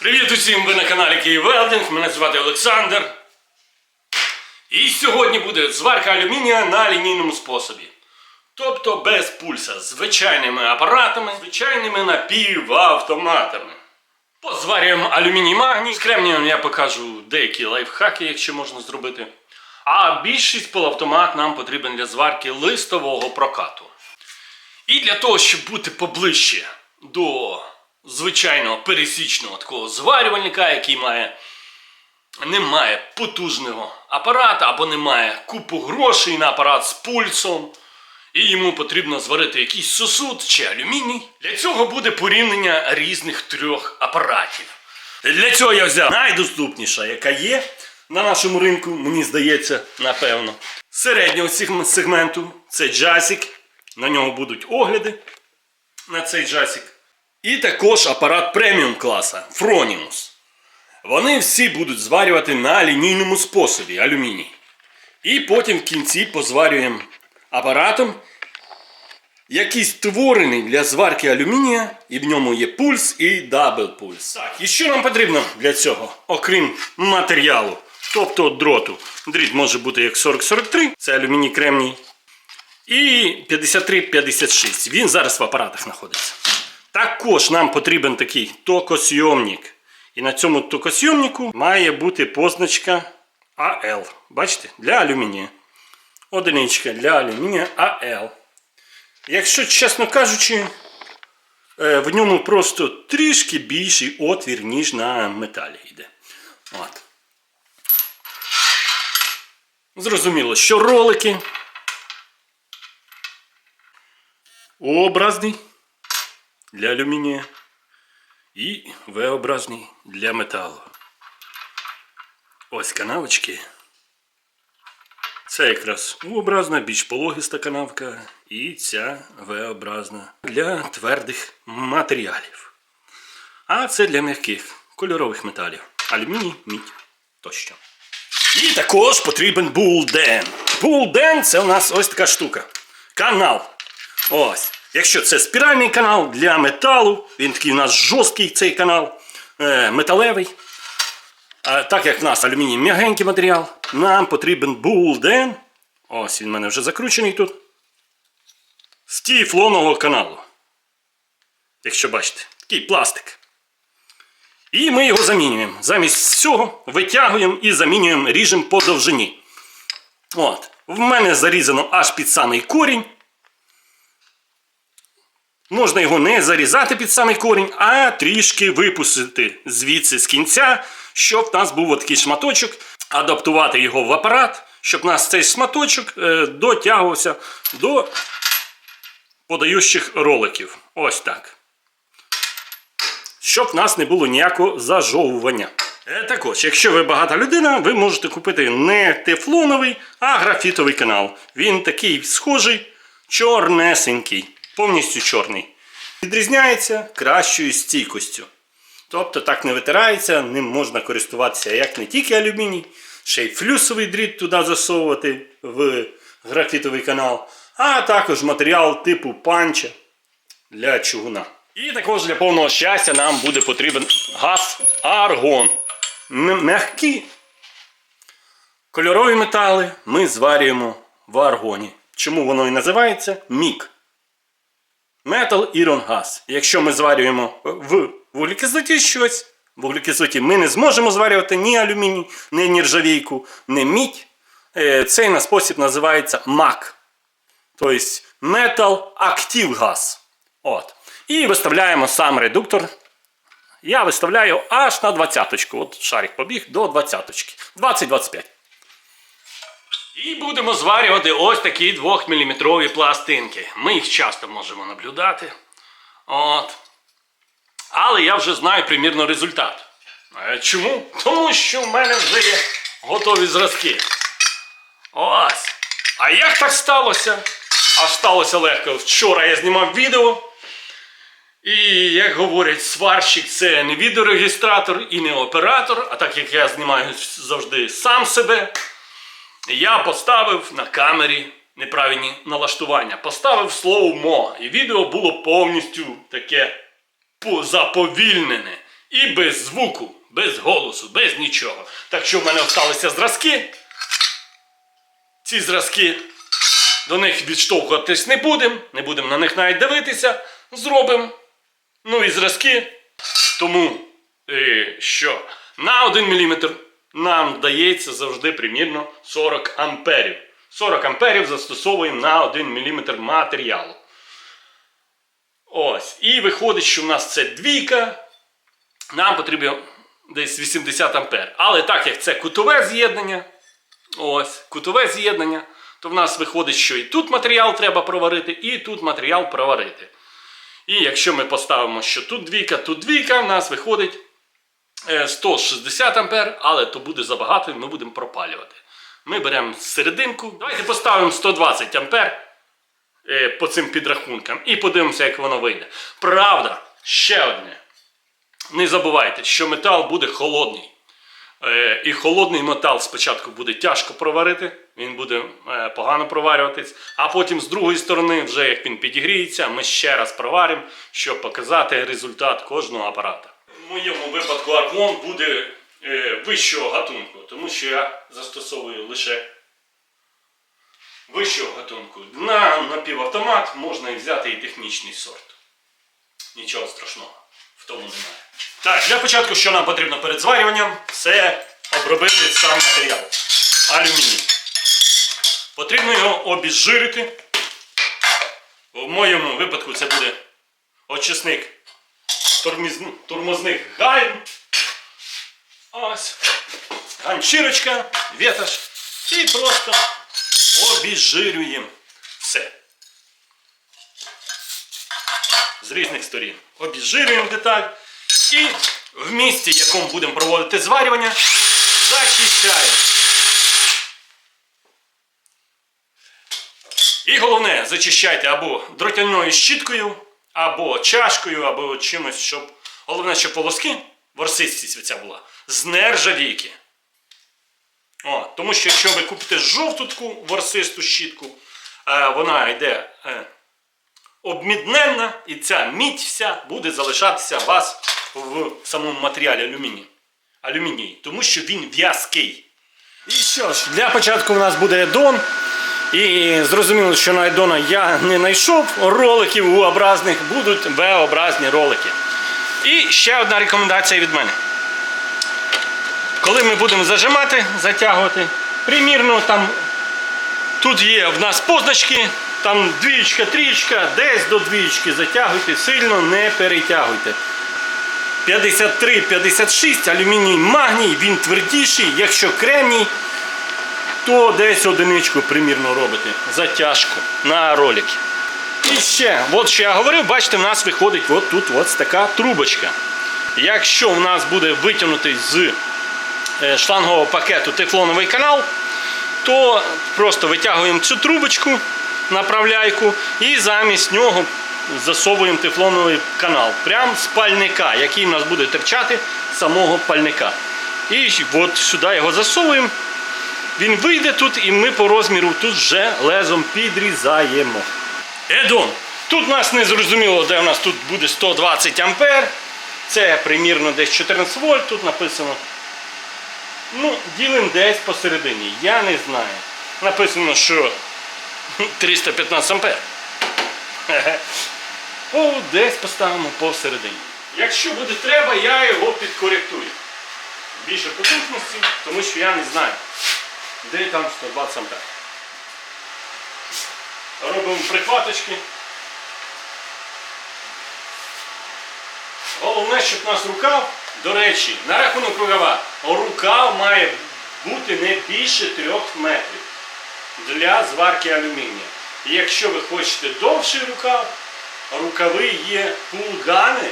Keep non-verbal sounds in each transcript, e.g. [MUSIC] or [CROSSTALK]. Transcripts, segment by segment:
Привіт усім! Ви на каналі Київ Велдинг. Мене звати Олександр. І сьогодні буде зварка алюмінія на лінійному способі. Тобто без пульса, звичайними апаратами, звичайними напівавтоматами. Позварюємо алюміній магній. З кремнієм я покажу деякі лайфхаки, якщо можна зробити. А більшість полуавтомат нам потрібен для зварки листового прокату. І для того, щоб бути поближче до звичайного пересічного такого зварювальника, який має, не має потужного апарата або не має купу грошей на апарат з пульсом, і йому потрібно зварити якийсь сосуд чи алюміній. Для цього буде порівняння різних трьох апаратів. Для цього я взяв найдоступніша, яка є на нашому ринку, мені здається, напевно. Середнього сегменту це джасік. На нього будуть огляди на цей джасік. І також апарат преміум класа Fronimus. Вони всі будуть зварювати на лінійному способі алюміній. І потім в кінці позварюємо апаратом, який створений для зварки алюмінія, і в ньому є пульс і дабл пульс. Так, і що нам потрібно для цього, окрім матеріалу, тобто дроту. Дріт може бути як 4043, це алюміній кремній. І 5356. Він зараз в апаратах знаходиться. Також нам потрібен такий токосйомник. І на цьому токосйомнику має бути позначка АЛ. Бачите? Для алюмінія. Одиничка для алюмінія АЛ. Якщо, чесно кажучи, е, в ньому просто трішки більший отвір, ніж на металі йде. От. Зрозуміло, що ролики О-образний для алюмінія і В-образний для металу. Ось канавочки. Це якраз У-образна, більш пологиста канавка, і ця В-образна для твердих матеріалів. А це для м'яких кольорових металів. Алюміній, мідь тощо. І також потрібен булден. Булден це у нас ось така штука. Канал. Ось. Якщо це спіральний канал для металу, він такий у нас жорсткий цей канал, е, металевий. А так як в нас алюміній м'ягенький матеріал, нам потрібен булден. Ось він в мене вже закручений тут. З тіфлонового каналу. Якщо бачите, такий пластик. І ми його замінюємо. Замість цього витягуємо і замінюємо, ріжемо по довжині. От. В мене зарізано аж під самий корінь. Можна його не зарізати під самий корінь, а трішки випустити звідси з кінця, щоб в нас був такий шматочок, адаптувати його в апарат, щоб нас цей шматочок е, дотягувався до подаючих роликів. Ось так. Щоб в нас не було ніякого зажовування. Е, Також, якщо ви багата людина, ви можете купити не тефлоновий, а графітовий канал. Він такий схожий, чорнесенький, повністю чорний. Відрізняється кращою стійкостю. Тобто так не витирається, ним можна користуватися як не тільки алюміній, ще й флюсовий дріт туди засовувати в графітовий канал, а також матеріал типу панча для чугуна. І також для повного щастя нам буде потрібен газ аргон. М- М'які кольорові метали ми зварюємо в аргоні. Чому воно і називається мік? Metal Iron Gas. Якщо ми зварюємо в вуглекислоті щось, в вуглекислоті ми не зможемо зварювати ні алюміній, ні нержавійку, ні мідь. Е, Цей на спосіб називається MAC. Тобто Metal Active Gas. От. І виставляємо сам редуктор. Я виставляю аж на 20. От шарик побіг до 20. 20-25. І будемо зварювати ось такі 2-мм пластинки. Ми їх часто можемо наблюдати. От. Але я вже знаю примірно результат. Е, Чому? Тому що в мене вже є готові зразки. Ось. А як так сталося? А сталося легко. Вчора я знімав відео. І як говорять, сварщик це не відеорегістратор і не оператор. А так як я знімаю завжди сам себе, я поставив на камері неправильні налаштування. Поставив слово мо. І відео було повністю таке заповільнене. І без звуку, без голосу, без нічого. Так що в мене залишилися зразки. Ці зразки до них відштовхуватись не будемо, не будемо на них навіть дивитися. Зробимо. Ну і зразки. Тому е, що на 1 мм нам дається завжди примірно 40 амперів. 40 амперів застосовуємо на 1 мм матеріалу. Ось. І виходить, що в нас це двійка. Нам потрібно десь 80 ампер. Але так як це кутове з'єднання, ось, кутове з'єднання, то в нас виходить, що і тут матеріал треба проварити, і тут матеріал проварити. І якщо ми поставимо, що тут двійка, тут двійка, в нас виходить 160 ампер, але то буде забагато і ми будемо пропалювати. Ми беремо серединку. Давайте поставимо 120 ампер е, по цим підрахункам і подивимося, як воно вийде. Правда, ще одне. Не забувайте, що метал буде холодний. Е, і холодний метал спочатку буде тяжко проварити, він буде е, погано проварюватись, а потім з другої сторони, вже як він підігріється, ми ще раз проваримо, щоб показати результат кожного апарата. В моєму випадку аргон буде е, вищого гатунку, тому що я застосовую лише вищого гатунку. На напівавтомат можна і взяти і технічний сорт. Нічого страшного в тому немає. Так, для початку, що нам потрібно перед зварюванням, це обробити сам матеріал. Алюміній. Потрібно його обізжирити. В моєму випадку це буде очисник торміз- тормозних гальм. Ось. Ганчірочка, ветаж. І просто обізжирюємо все. З різних сторін. Обізжирюємо деталь. І в місці, в якому будемо проводити зварювання, зачищаємо. І головне, зачищайте або дротяною щіткою, або чашкою, або чимось, щоб. Головне, щоб волоски, ворсистість оця була, з нержавійки. О, тому що якщо ви купите жовту таку ворсисту щітку, е, вона йде е, обмідненна, і ця мідь вся буде залишатися у вас в самому матеріалі алюмінії. Алюміній, тому що він в'язкий. І що ж, для початку у нас буде едон. І зрозуміло, що на едона я не знайшов роликів У-образних, будуть В-образні ролики. І ще одна рекомендація від мене. Коли ми будемо зажимати, затягувати, примірно там тут є в нас позначки, там двічка, трічка, десь до двічки затягуйте, сильно не перетягуйте. 53-56 алюміній магній, він твердіший, якщо кремній, то десь одиничку примірно робите. Затяжку на ролики. І ще, от що я говорив, бачите, в нас виходить от тут ось така трубочка. Якщо в нас буде витягнутий з е, шлангового пакету тефлоновий канал, то просто витягуємо цю трубочку, направляйку, і замість нього засовуємо тефлоновий канал. Прямо з пальника, який в нас буде терчати самого пальника. І от сюди його засовуємо. Він вийде тут, і ми по розміру тут вже лезом підрізаємо. Едон. Тут нас не зрозуміло, де у нас тут буде 120 ампер. Це примірно десь 14 вольт, тут написано. Ну, ділимо десь посередині. Я не знаю. Написано, що [LAUGHS] 315 ампер. [LAUGHS] О, десь поставимо посередині. Якщо буде треба, я його підкоректую. Більше потужності, тому що я не знаю, де там 120 ампер. Робимо прихваточки. Головне, щоб у нас рукав, до речі, на рахунок рукава, рукав має бути не більше 3 метрів для зварки алюмінія. І якщо ви хочете довший рукав, рукави є пулгани,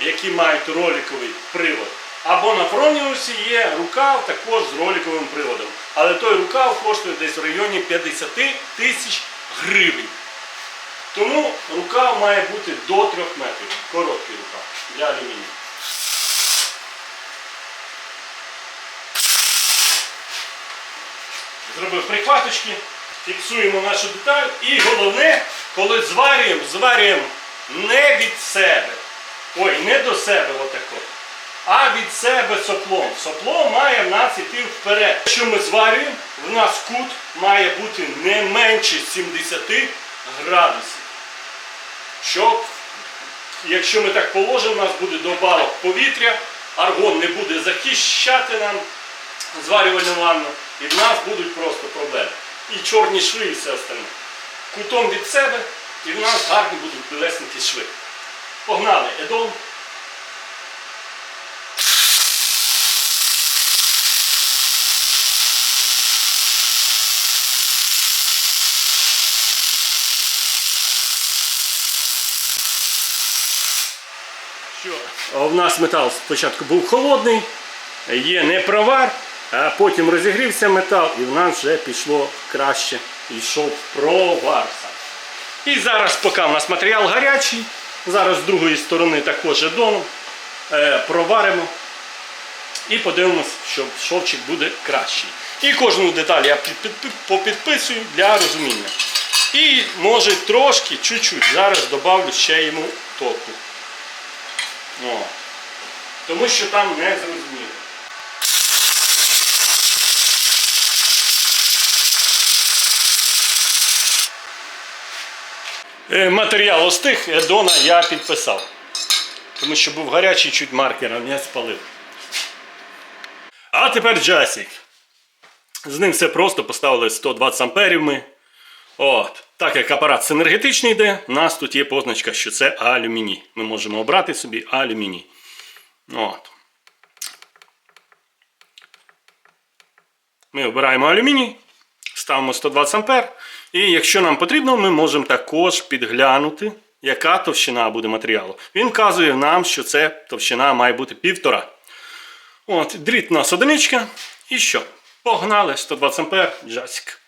які мають роликовий привод. Або на фронісі є рукав також з роликовим приводом. Але той рукав коштує десь в районі 50 тисяч гривень. Тому рукав має бути до 3 метрів. Короткий рукав для алюмінію. Зробив прихваточки, фіксуємо нашу деталь і головне, коли зварюємо, зварюємо не від себе. Ой, не до себе отако. А від себе соплом. Сопло має в нас іти вперед. Що ми зварюємо, в нас кут має бути не менше 70 градусів. Щоб, якщо ми так положимо, у нас буде добавок повітря, аргон не буде захищати нам зварювальну ванну, і в нас будуть просто проблеми. І чорні шви, і все остальне. Кутом від себе, і в нас гарні будуть білесенькі шви. Погнали, Едон. Що? У нас метал спочатку був холодний, є непровар, а потім розігрівся метал і в нас вже пішло краще. Йшов провар. І зараз, поки у нас матеріал гарячий, зараз з другої сторони також едоном е, проваримо і подивимось, що шовчик буде кращий. І кожну деталь я під- під- попідписую для розуміння. І може трошки, чуть-чуть, зараз додавлю ще йому току. О. Тому що там не зрозуміло. Е, Матеріал остиг, Едона я підписав. Тому що був гарячий, чуть маркером я спалив. А тепер джасик. З ним все просто поставили 120 амперів ми. От. Так як апарат синергетичний йде, у нас тут є позначка, що це алюміній. Ми можемо обрати собі алюміній. От. Ми обираємо алюміній, ставимо 120 ампер. І якщо нам потрібно, ми можемо також підглянути, яка товщина буде матеріалу. Він вказує нам, що це товщина має бути півтора. От, дріт у нас одиничка. І що? Погнали 120 ампер, джасик.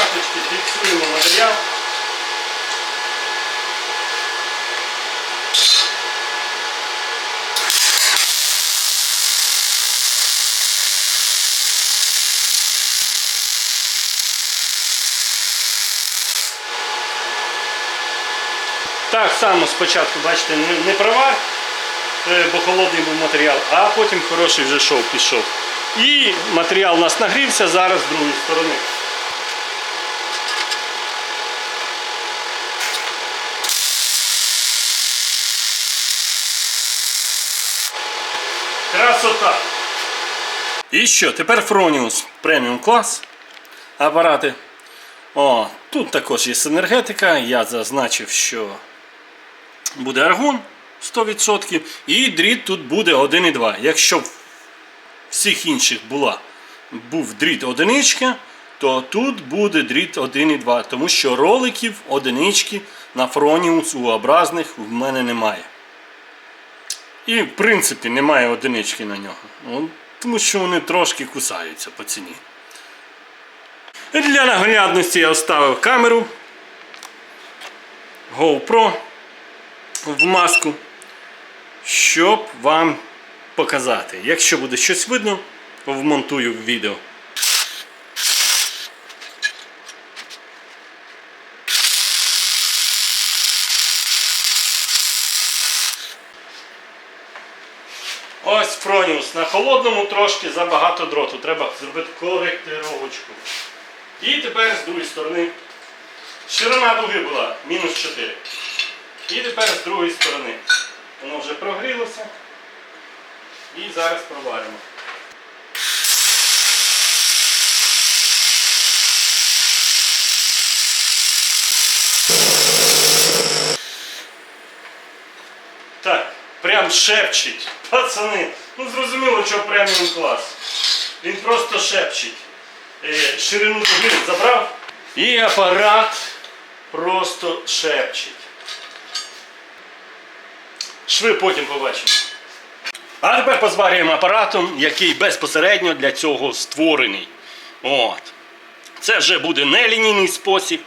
Красочки фіксуємо матеріал. Так само спочатку, бачите, не, провар, е, бо холодний був матеріал, а потім хороший вже шов пішов. І матеріал у нас нагрівся зараз з другої сторони. Красота! І що? Тепер Fronius преміум клас апарати. О, тут також є синергетика. Я зазначив, що буде аргон 100%. І дріт тут буде 1,2. Якщо в всіх інших була, був дріт одиничка, то тут буде дріт 1,2. Тому що роликів одинички на Fronius U-образних в мене немає. І в принципі немає одинички на нього. Ну, тому що вони трошки кусаються по ціні. Для наглядності я оставив камеру GoPro в маску, щоб вам показати. Якщо буде щось видно, вмонтую в відео. Ось Фроніус. На холодному трошки забагато дроту. Треба зробити коректировочку. І тепер з другої сторони. Ширина дуги була мінус 4. І тепер з другої сторони. Воно вже прогрілося. І зараз проваримо. Так, прям шепчить. Пацани. Ну зрозуміло, що преміум клас. Він просто шепчить. Е, Ширину дуги забрав. І апарат просто шепчить. Шви потім побачимо. А тепер позварюємо апаратом, який безпосередньо для цього створений. От. Це вже буде нелінійний спосіб.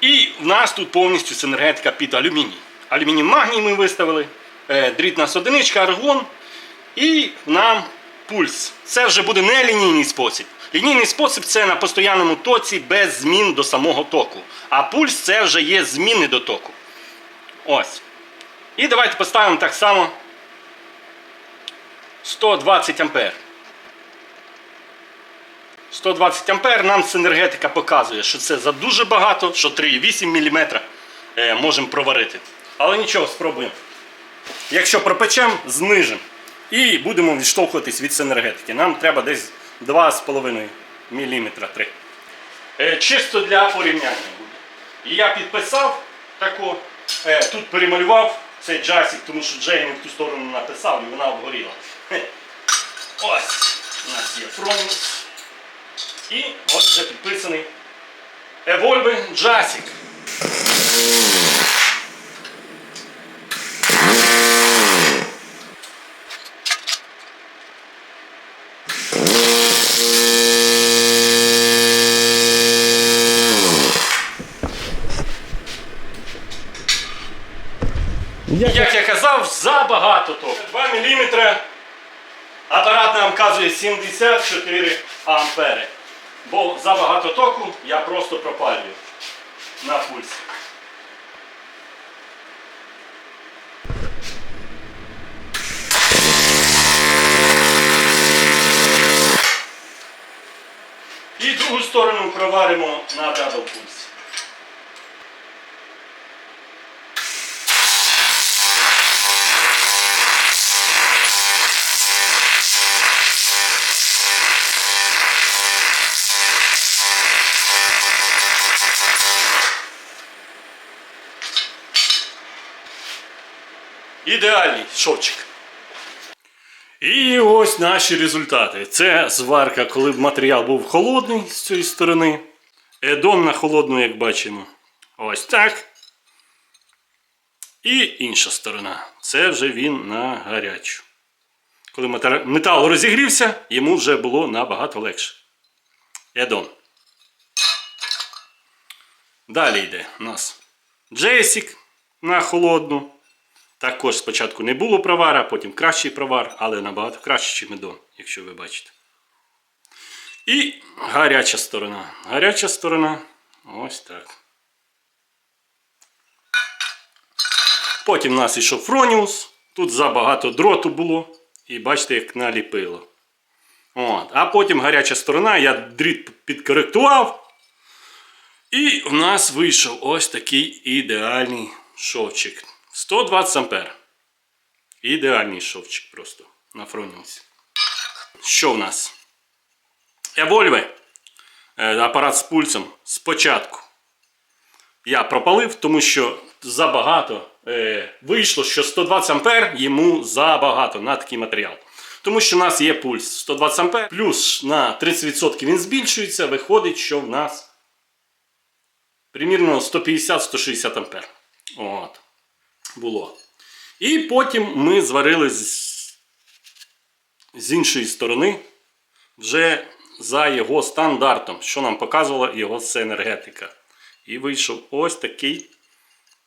І в нас тут повністю синергетика під алюміній. Алюміній магній ми виставили. Е, дріт нас одиничка, аргон. І нам пульс. Це вже буде не лінійний спосіб. Лінійний спосіб це на постоянному тоці без змін до самого току. А пульс це вже є зміни до току. Ось. І давайте поставимо так само 120 ампер. 120 ампер нам синергетика показує, що це за дуже багато, що 3,8 мм е, можемо проварити. Але нічого, спробуємо. Якщо пропечемо, знижимо. І будемо відштовхуватись від синергетики. Нам треба десь 2,5 мм. 3. Е, чисто для порівняння буде. І я підписав тако, е, тут перемалював цей джасик, тому що Джеймі в ту сторону написав і вона обгоріла. Ось у нас є фронт. І ось вже підписаний Evolve Jasic. Я забагато току. 2 мм апарат нам вказує 74 ампери. Бо забагато току я просто пропалюю на пульсі. І другу сторону проваримо на дабл пульсі. Ідеальний шовчик. І ось наші результати. Це зварка, коли матеріал був холодний з цієї сторони. Едон на холодну, як бачимо. Ось так. І інша сторона. Це вже він на гарячу. Коли метал розігрівся, йому вже було набагато легше. Едон. Далі йде у нас Джесік на холодну. Також спочатку не було провара, потім кращий провар, але набагато краще, ніж медон, якщо ви бачите. І гаряча сторона. Гаряча сторона ось так. Потім у нас ішов фроніус. Тут забагато дроту було. І бачите, як наліпило. От. А потім гаряча сторона, я дріт підкоректував. І в нас вийшов ось такий ідеальний шовчик. 120 ампер. Ідеальний шовчик просто на фроніусі. Що в нас? Evolve. Е, Апарат з пульсом. Спочатку я пропалив, тому що забагато е, вийшло, що 120 ампер йому забагато на такий матеріал. Тому що в нас є пульс 120 ампер, плюс на 30% він збільшується, виходить, що в нас примірно 150-160 ампер. От. Було. І потім ми зварили з, іншої сторони вже за його стандартом, що нам показувала його енергетика. І вийшов ось такий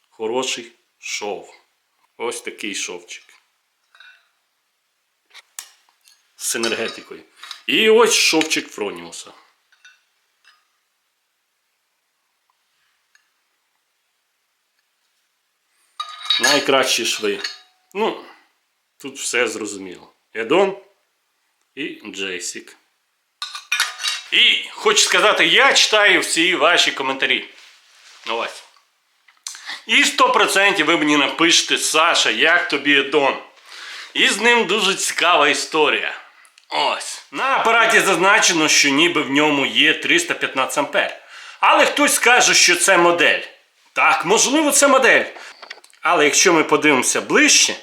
хороший шов. Ось такий шовчик. З енергетикою. І ось шовчик Фроніуса. Найкращі шви. Ну, тут все зрозуміло. Едон і Джейсік. І хочу сказати, я читаю всі ваші коментарі. Ось. І 100% ви мені напишете, Саша, як тобі Едон. І з ним дуже цікава історія. Ось. На апараті зазначено, що ніби в ньому є 315 ампер. Але хтось скаже, що це модель. Так, можливо, це модель. Але якщо ми подивимося ближче,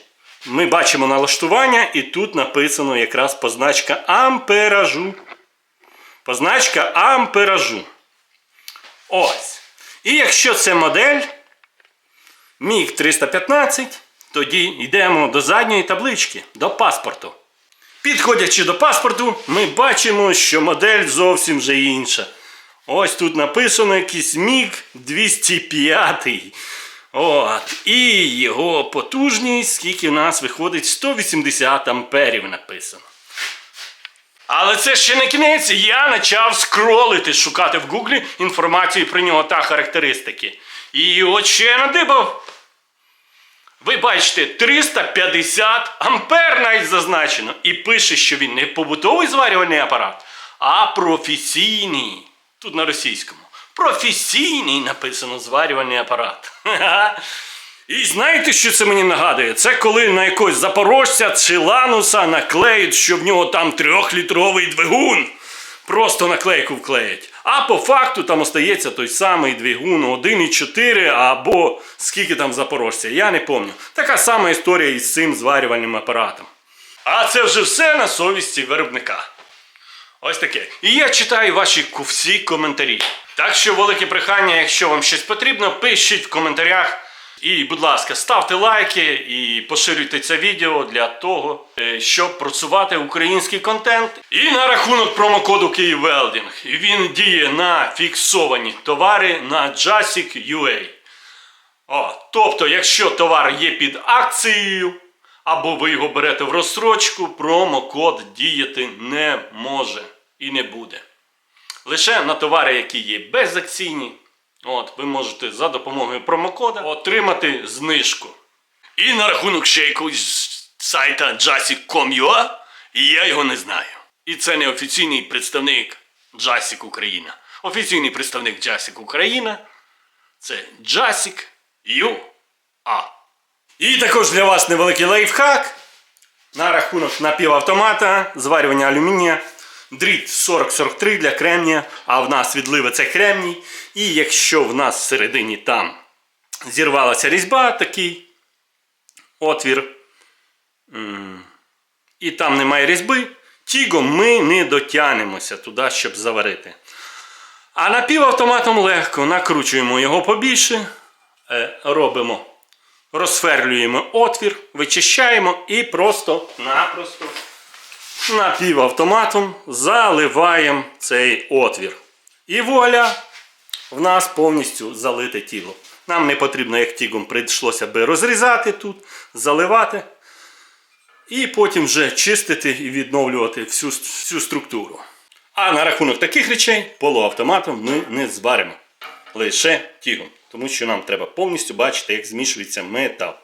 ми бачимо налаштування, і тут написано якраз позначка амперажу. Позначка амперажу. Ось. І якщо це модель MiG 315, тоді йдемо до задньої таблички, до паспорту. Підходячи до паспорту, ми бачимо, що модель зовсім вже інша. Ось тут написано якийсь MiG 205. От. І його потужність, скільки в нас виходить, 180 амперів написано. Але це ще не кінець. Я почав скролити, шукати в Гуглі інформацію про нього та характеристики. І от ще я надибав. Ви бачите, 350 ампер навіть зазначено. І пише, що він не побутовий зварювальний апарат, а професійний. Тут на російському. Професійний написано зварювальний апарат. І знаєте, що це мені нагадує? Це коли на якогось запорожця чи лануса наклеють, що в нього там трьохлітровий двигун. Просто наклейку вклеять. А по факту там остається той самий двигун 1,4 або скільки там запорожця, я не пам'ятаю. Така сама історія із цим зварювальним апаратом. А це вже все на совісті виробника. Ось таке. І я читаю ваші всі коментарі. Так що велике прохання, якщо вам щось потрібно, пишіть в коментарях. І, будь ласка, ставте лайки і поширюйте це відео для того, е, щоб просувати український контент. І на рахунок промокоду Київвелдінг. Він діє на фіксовані товари на Jasic.ua. О, тобто, якщо товар є під акцією, або ви його берете в розстрочку, промокод діяти не може і не буде. Лише на товари, які є безакційні, от, ви можете за допомогою промокода отримати знижку. І на рахунок ще якогось сайта jasic.com.ua, і я його не знаю. І це не офіційний представник Jasic Україна. Офіційний представник Jasic Україна це Jasic.ua. І також для вас невеликий лайфхак на рахунок напівавтомата, зварювання алюмінія. Дріт 4043 для кремнія, а в нас відливи це кремній. І якщо в нас всередині там зірвалася різьба, такий отвір, і там немає різьби, тігом ми не дотягнемося туди, щоб заварити. А напівавтоматом легко накручуємо його побільше, е, робимо, розферлюємо отвір, вичищаємо і просто-напросто напівавтоматом заливаємо цей отвір. І вуаля, в нас повністю залите тіло. Нам не потрібно, як тігом прийшлося би розрізати тут, заливати. І потім вже чистити і відновлювати всю, всю структуру. А на рахунок таких речей полуавтоматом ми не зваримо. Лише тігом. Тому що нам треба повністю бачити, як змішується метал.